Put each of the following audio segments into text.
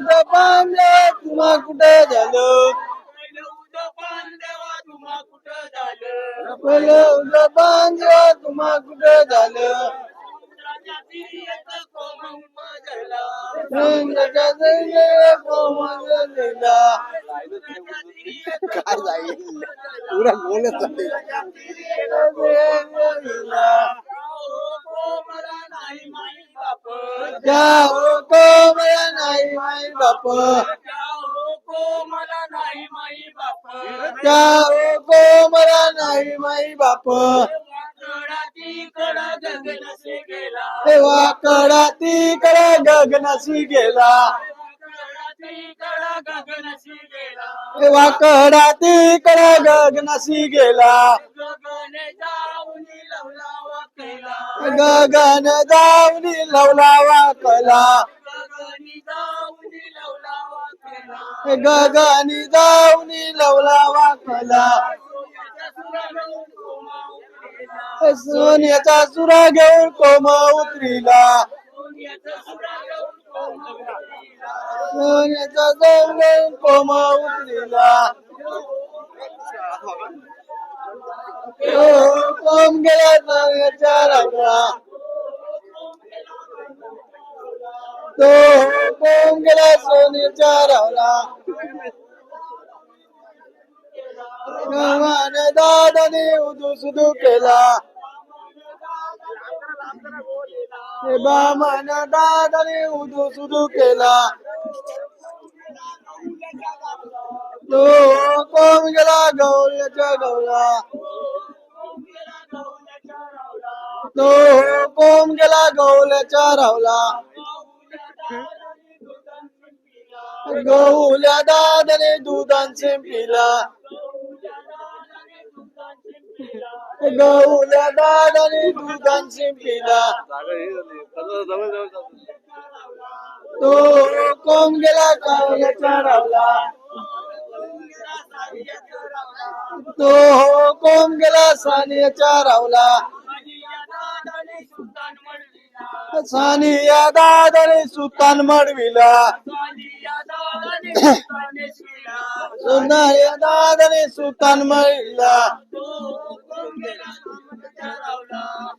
पांडे तुम्हा कुठे झालं? पहिलं उद्या पांडे तुम्हा कुठे झालं? रंगाच्या दैने कोमललेला. काय जाईल पुरा बोलत आहे. त्या हो नाही माई बाप. त्या हो कोमला नाही माई बाप. तेव्हा कडा ती कडा गगनाशी गेला. तेव्हा कडा ती कडा गगनाशी गेला. गगन जाऊनी लवलावा कला. गगनी जाऊनी लवलावा कला सोन्याचा सुरा घेऊन कोम उतरीला. सोन्याचा जाऊन घेऊन कोम उतरीला. हो, कोम गेला सोन्याच्या रंगा तो बोंगला सोनीच्या रावला नवाने दादाने उदू सुदू केला बामान दादाने उदू सुदू केला तो कोण गेला. गौऱ्याच्या गौरा तो कोण गेला गौल्याच्या रावला. गहूल्या दादाने दुधांचे पिला. गहूल्या दादाने दुधांचे पिला. तो कोम गेला गवल्याच्या रावला. तो कोम गेला सानियाच्या रावला. सानिया दादाने सुतान मडविला. सोनाया दादाने सुतान मडविला.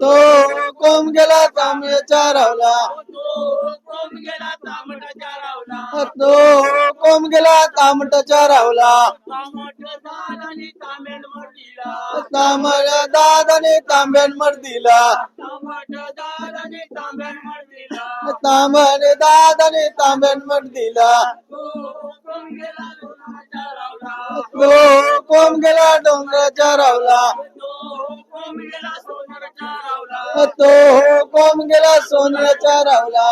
तो कोम गेला तांबड्याच्या रावला तो कोम गेला तांबटाच्या रावला तांबड्या दादाने तांब्यान मर्दिला तांबने दादाने तांब्यान मर्दिला तो कोम गेला डोंगराच्या रावला तो कोम गेला सोन्याच्या रावला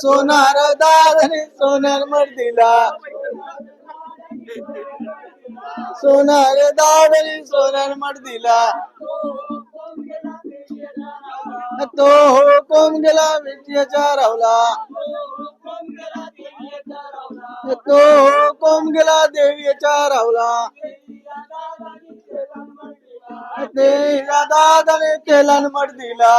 सोनार दादाने सोन्यार मर्दिला। सोनार दादाने सोन्यार मर्दिला। तो हो कोम गेला विजयाच्या रावला तो हो कोम गेला देवीच्या रावला ते दादाने तेलान मर्दिला।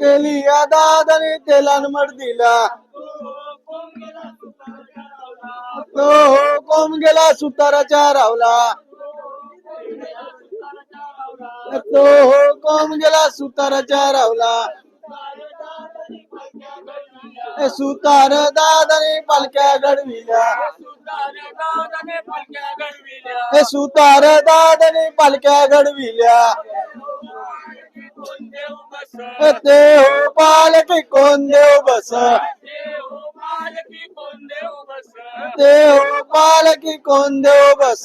केली या दादाने तेलान मर्दिला तो हो, कोम गेला सुताराच्या तो हो, कोम गेला सुताराच्या रावला सुतार दादाने पालख्या घडविल्या सुतार दादाने पालख्या घडविल्या ते हो पालखी कोण देव बस। ते हो पालखी कोण देव बस।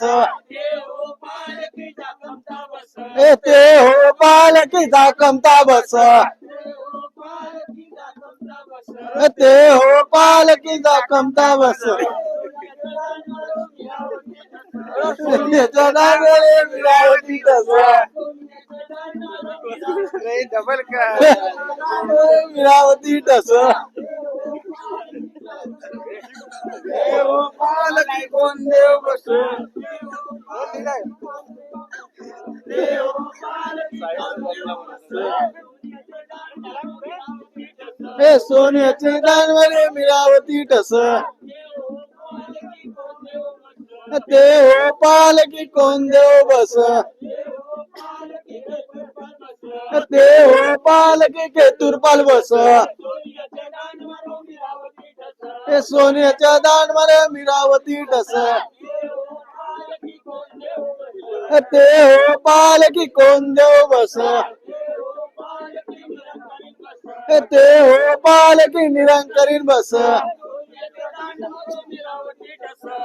ते हो पालखी दाखमता बस। ते हो पालखी दाखमता बस। त्याच्या नावाने विरावती तसं. डबल का विरावती तस देव पालकी कोण देव बस। हे सोन्याचे दानवरे मिळावती टस ते हो पालकी कोण देव बस। ते हो पालकी केतुरपाल बस। हे सोन्याच्या दानवरे मिळावती टस ते हो पालकी कोण देव बस। ते हो पालकी निरंकरीन बस।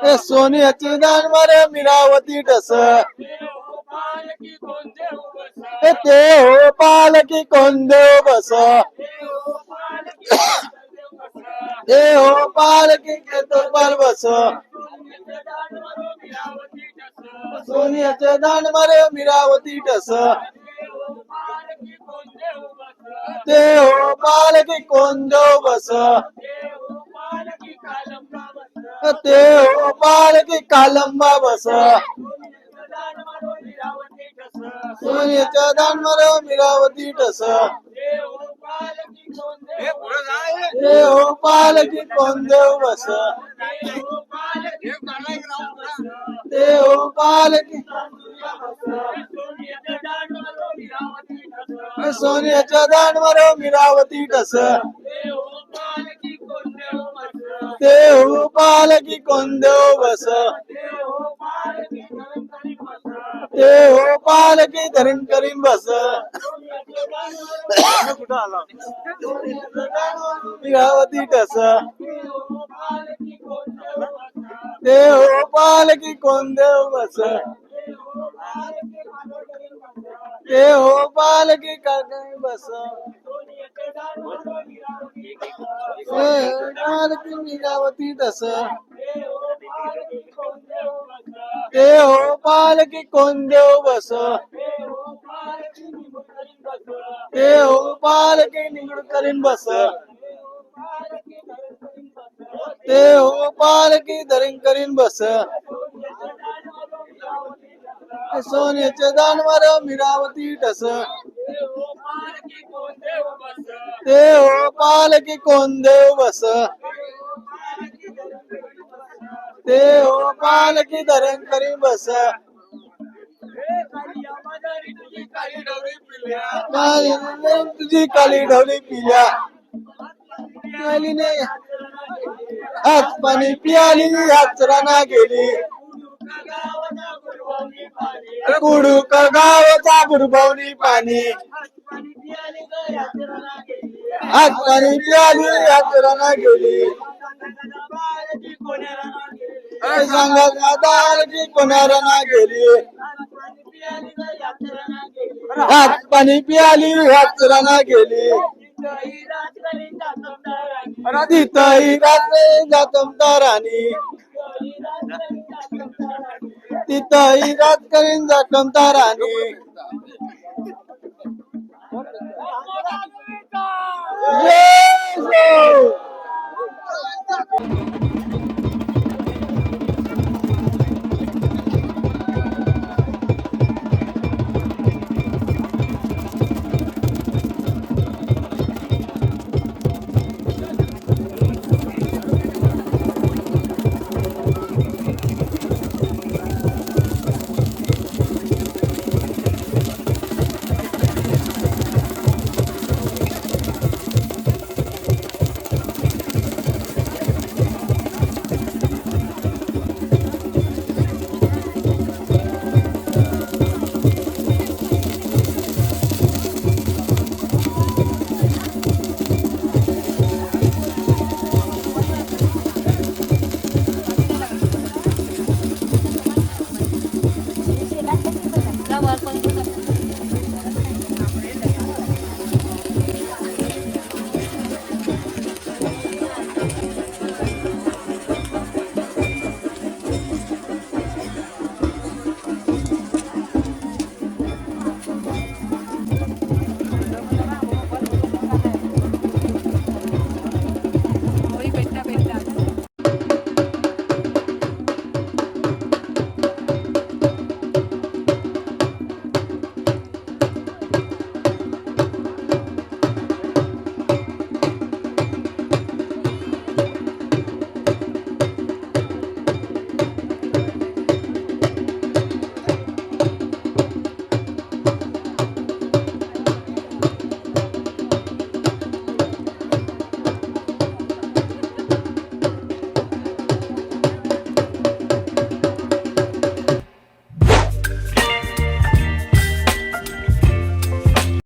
हे सोन्याची दानवर मिरावती टस ते हो पालकी कोण देव बस। ते हो बस। सोन्याचे दानवर मिरावती टस। ते हो पालकी कोण देव बस। ते हो पालकी कालंबा बस। सोन्याच्या दानवर मिरावती टस ते हो। पालकी कोण देव बस। ते हो पालकी। सोन्याच्या दानवर मिरावती टस ते हो पालकी कोण देव बस। ते हो पालकी धरण करीन बस। मिरावती टस। ते हो देव बस। ते हो पालकी काय बस। ते मिरावती टस। ते हो पालकी कोण देव बस। ते हो पालकी निगड करीन बस। ते हो पाल की धरण करीन बस। सोन्याचे दानवर मिरावती टस ते हो पालकी कोण देव बस। ते हो पालकी धरण करीन बस. तुझी काली ढवली पिल्या. काली नाही हात पाणी पियाली हात राना गेली. कुडू का गावाचा बुरबवणी पाणी. आज पाणी आली यात्रा गेली. सांगत नादारची कोणाला गेली. हात पाणी पियाली यात्रा ना गेली. तिथही रात्री जातमदारानी तिथही रात करीन जातमदारानी